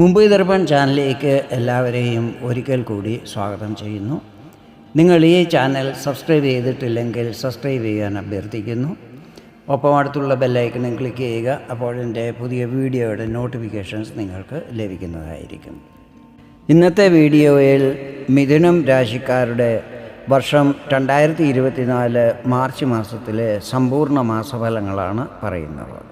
മുംബൈ ദർപ്പൺ ചാനലിലേക്ക് എല്ലാവരെയും ഒരിക്കൽ കൂടി സ്വാഗതം ചെയ്യുന്നു. നിങ്ങൾ ഈ ചാനൽ സബ്സ്ക്രൈബ് ചെയ്തിട്ടില്ലെങ്കിൽ സബ്സ്ക്രൈബ് ചെയ്യാൻ അഭ്യർത്ഥിക്കുന്നു. ഒപ്പം അടുത്തുള്ള ബെല്ലൈക്കണും ക്ലിക്ക് ചെയ്യുക അപ്പോൾ എന്റെ പുതിയ വീഡിയോയുടെ നോട്ടിഫിക്കേഷൻസ് നിങ്ങൾക്ക് ലഭിക്കുന്നതായിരിക്കും. ഇന്നത്തെ വീഡിയോയിൽ മിഥുനം രാശിക്കാരുടെ വർഷം രണ്ടായിരത്തി ഇരുപത്തിനാല് മാർച്ച് മാസത്തിലെ സമ്പൂർണ മാസഫലങ്ങളാണ് പറയുന്നത്.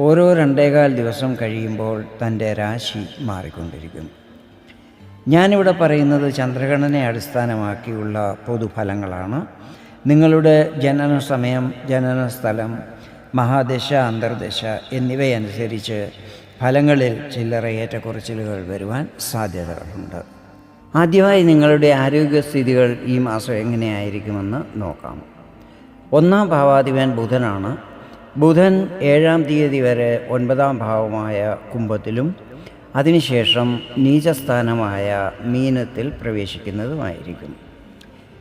ഓരോ രണ്ടേകാൽ ദിവസം കഴിയുമ്പോൾ തന്റെ രാശി മാറിക്കൊണ്ടിരിക്കും. ഞാനിവിടെ പറയുന്നത് ചന്ദ്രഗണനെ അടിസ്ഥാനമാക്കിയുള്ള പൊതുഫലങ്ങളാണ്. നിങ്ങളുടെ ജനന സമയം ജനന സ്ഥലം മഹാദശ അന്തർദശ എന്നിവയനുസരിച്ച് ഫലങ്ങളിൽ ചില്ലറ ഏറ്റക്കുറച്ചിലുകൾ വരുവാൻ സാധ്യതകളുണ്ട്. ആദ്യമായി നിങ്ങളുടെ ആരോഗ്യസ്ഥിതികൾ ഈ മാസം എങ്ങനെയായിരിക്കുമെന്ന് നോക്കാം. ഒന്നാം ഭാവാധിപൻ ബുധനാണ്. ബുധൻ ഏഴാം തീയതി വരെ ഒൻപതാം ഭാവമായ കുംഭത്തിലും അതിനുശേഷം നീചസ്ഥാനമായ മീനത്തിൽ പ്രവേശിക്കുന്നതുമായിരിക്കും.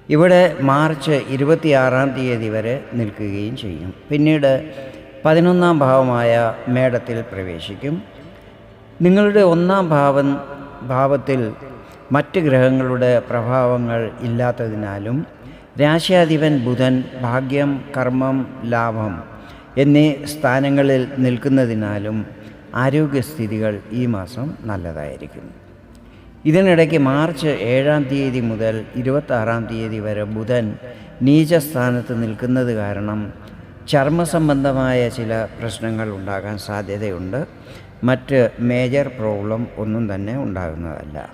ഇവിടെ മാർച്ച് ഇരുപത്തിയാറാം തീയതി വരെ നിൽക്കുകയും ചെയ്യും. പിന്നീട് പതിനൊന്നാം ഭാവമായ മേടത്തിൽ പ്രവേശിക്കും. നിങ്ങളുടെ ഒന്നാം ഭാവം ഭാവത്തിൽ മറ്റ് ഗ്രഹങ്ങളുടെ പ്രഭാവങ്ങൾ ഇല്ലാത്തതിനാലും രാശ്യാധിപൻ ബുധൻ ഭാഗ്യം കർമ്മം ലാഭം എന്നീ സ്ഥാനങ്ങളിൽ നിൽക്കുന്നതിനാലും ആരോഗ്യസ്ഥിതികൾ ഈ മാസം നല്ലതായിരിക്കും. ഇതിനിടയ്ക്ക് മാർച്ച് ഏഴാം തീയതി മുതൽ ഇരുപത്താറാം തീയതി വരെ ബുധൻ നീചസ്ഥാനത്ത് നിൽക്കുന്നത് കാരണം ചർമ്മ സംബന്ധമായ ചില പ്രശ്നങ്ങൾ ഉണ്ടാകാൻ സാധ്യതയുണ്ട്. മറ്റ് മേജർ പ്രോബ്ലം ഒന്നും തന്നെ ഉണ്ടാകുന്നതല്ല.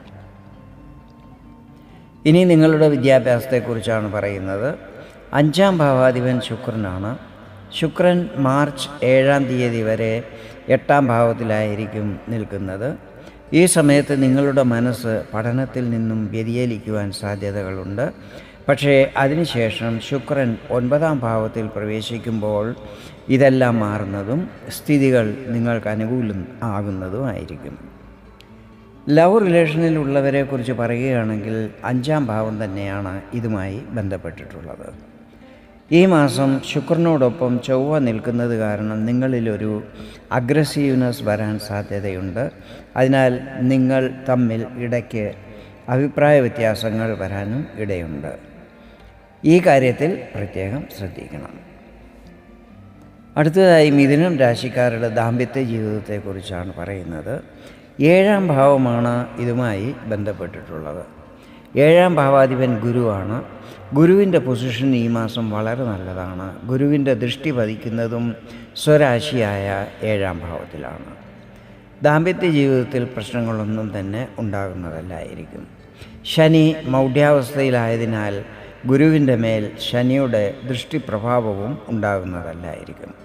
ഇനി നിങ്ങളുടെ വിദ്യാഭ്യാസത്തെക്കുറിച്ചാണ് പറയുന്നത്. അഞ്ചാം ഭാവാധിപൻ ശുക്രനാണ്. ശുക്രൻ മാർച്ച് ഏഴാം തീയതി വരെ എട്ടാം ഭാവത്തിലായിരിക്കും നിൽക്കുന്നത്. ഈ സമയത്ത് നിങ്ങളുടെ മനസ്സ് പഠനത്തിൽ നിന്നും വ്യതിചലിക്കുവാൻ സാധ്യതകളുണ്ട്. പക്ഷേ അതിനുശേഷം ശുക്രൻ ഒൻപതാം ഭാവത്തിൽ പ്രവേശിക്കുമ്പോൾ ഇതെല്ലാം മാറുന്നതും സ്ഥിതികൾ നിങ്ങൾക്ക് അനുകൂലം ആകുന്നതുമായിരിക്കും ലവ് റിലേഷനിലുള്ളവരെക്കുറിച്ച് പറയുകയാണെങ്കിൽ അഞ്ചാം ഭാവം തന്നെയാണ് ഇതുമായി ബന്ധപ്പെട്ടിട്ടുള്ളത്. ഈ മാസം ശുക്രനോടൊപ്പം ചൊവ്വ നിൽക്കുന്നത് കാരണം നിങ്ങളിലൊരു അഗ്രസീവ്നെസ് വരാൻ സാധ്യതയുണ്ട്. അതിനാൽ നിങ്ങൾ തമ്മിൽ ഇടയ്ക്ക് അഭിപ്രായ വ്യത്യാസങ്ങൾ വരാനും ഇടയുണ്ട്. ഈ കാര്യത്തിൽ പ്രത്യേകം ശ്രദ്ധിക്കണം. അടുത്തതായി മിഥുനം രാശിക്കാരുടെ ദാമ്പത്യ ജീവിതത്തെക്കുറിച്ചാണ് പറയുന്നത്. ഏഴാം ഭാവമാണ് ഇതുമായി ബന്ധപ്പെട്ടിട്ടുള്ളത്. ഏഴാം ഭാവാധിപൻ ഗുരുവാണ്. ഗുരുവിന്റെ പൊസിഷൻ ഈ മാസം വളരെ നല്ലതാണ്. ഗുരുവിന്റെ ദൃഷ്ടി പതിക്കുന്നതും സ്വരാശിയായ ഏഴാം ഭാവത്തിലാണ്. ദാമ്പത്യ ജീവിതത്തിൽ പ്രശ്നങ്ങളൊന്നും തന്നെ ഉണ്ടാകുന്നതല്ലായിരിക്കും. ശനി മൗഢ്യാവസ്ഥയിലായതിനാൽ ഗുരുവിന്റെ മേൽ ശനിയുടെ ദൃഷ്ടിപ്രഭാവവും ഉണ്ടാകുന്നതല്ലായിരിക്കും.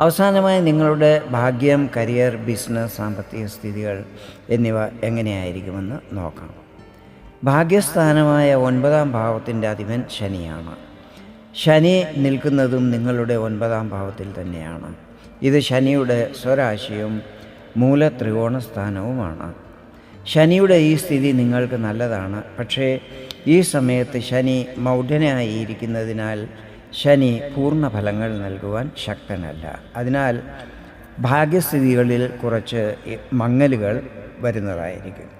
അവസാനമായി നിങ്ങളുടെ ഭാഗ്യം കരിയർ ബിസിനസ് സാമ്പത്തിക സ്ഥിതികൾ എന്നിവ എങ്ങനെയായിരിക്കുമെന്ന് നോക്കാം. ഭാഗ്യസ്ഥാനമായ ഒൻപതാം ഭാവത്തിന്റെ അധിപൻ ശനിയാണ്. ശനി നിൽക്കുന്നതും നിങ്ങളുടെ ഒൻപതാം ഭാവത്തിൽ തന്നെയാണ്. ഇത് ശനിയുടെ സ്വരാശിയും മൂല ത്രികോണ സ്ഥാനവുമാണ് ശനിയുടെ ഈ സ്ഥിതി നിങ്ങൾക്ക് നല്ലതാണ്. പക്ഷേ ഈ സമയത്ത് ശനി മൗഢനായിരിക്കുന്നതിനാൽ ശനി പൂർണ ഫലങ്ങൾ നൽകുവാൻ ശക്തനല്ല. അതിനാൽ ഭാഗ്യസ്ഥിതികളിൽ കുറച്ച് മങ്ങലുകൾ വരുന്നതായിരിക്കും.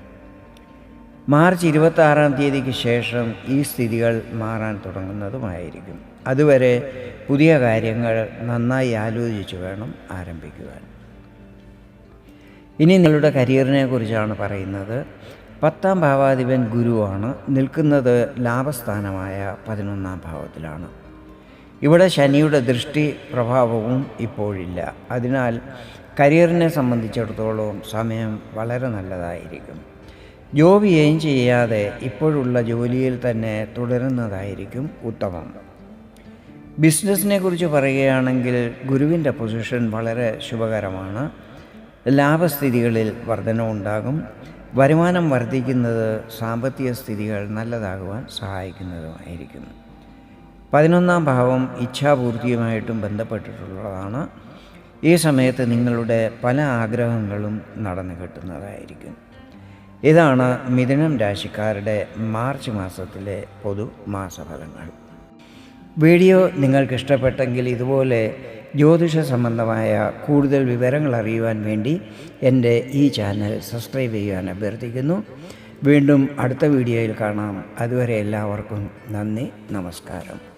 മാർച്ച് ഇരുപത്തി ആറാം തീയതിക്ക് ശേഷം ഈ സ്ഥിതികൾ മാറാൻ തുടങ്ങുന്നതുമായിരിക്കും. അതുവരെ പുതിയ കാര്യങ്ങൾ നന്നായി ആലോചിച്ച് വേണം ആരംഭിക്കുവാൻ. ഇനി നിങ്ങളുടെ കരിയറിനെ കുറിച്ചാണ് പറയുന്നത്. പത്താം ഭാവാധിപൻ ഗുരുവാണ്. നിൽക്കുന്നത് ലാഭസ്ഥാനമായ പതിനൊന്നാം ഭാവത്തിലാണ്. ഇവിടെ ശനിയുടെ ദൃഷ്ടി പ്രഭാവവും ഇപ്പോഴില്ല. അതിനാൽ കരിയറിനെ സംബന്ധിച്ചിടത്തോളം സമയം വളരെ നല്ലതായിരിക്കും. ഏം ചെയ്യാതെ ഇപ്പോഴുള്ള ജോലിയിൽ തന്നെ തുടരുന്നതായിരിക്കും ഉത്തമം. ബിസിനസ്സിനെ കുറിച്ച് പറയുകയാണെങ്കിൽ ഗുരുവിന്റെ പൊസിഷൻ വളരെ ശുഭകരമാണ്. ലാഭസ്ഥിതികളിൽ വർധനവുണ്ടാകും വരുമാനം വർദ്ധിക്കുന്നത് സാമ്പത്തിക സ്ഥിതികൾ നല്ലതാകുവാൻ സഹായിക്കുന്നതുമായിരിക്കും. പതിനൊന്നാം ഭാവം ഇച്ഛാപൂർത്തിയുമായിട്ടും ബന്ധപ്പെട്ടിട്ടുള്ളതാണ്. ഈ സമയത്ത് നിങ്ങളുടെ പല ആഗ്രഹങ്ങളും നടന്നു കിട്ടുന്നതായിരിക്കും. ഇതാണ് മിഥുനം രാശിക്കാരുടെ മാർച്ച് മാസത്തിലെ പൊതു മാസഫലങ്ങൾ. വീഡിയോ നിങ്ങൾക്ക് ഇഷ്ടപ്പെട്ടെങ്കിൽ ഇതുപോലെ ജ്യോതിഷ സംബന്ധമായ കൂടുതൽ വിവരങ്ങൾ അറിയുവാൻ വേണ്ടി എന്റെ ഈ ചാനൽ സബ്സ്ക്രൈബ് ചെയ്യുവാൻ അഭ്യർത്ഥിക്കുന്നു. വീണ്ടും അടുത്ത വീഡിയോയിൽ കാണാം. അതുവരെ എല്ലാവർക്കും നന്ദി നമസ്കാരം.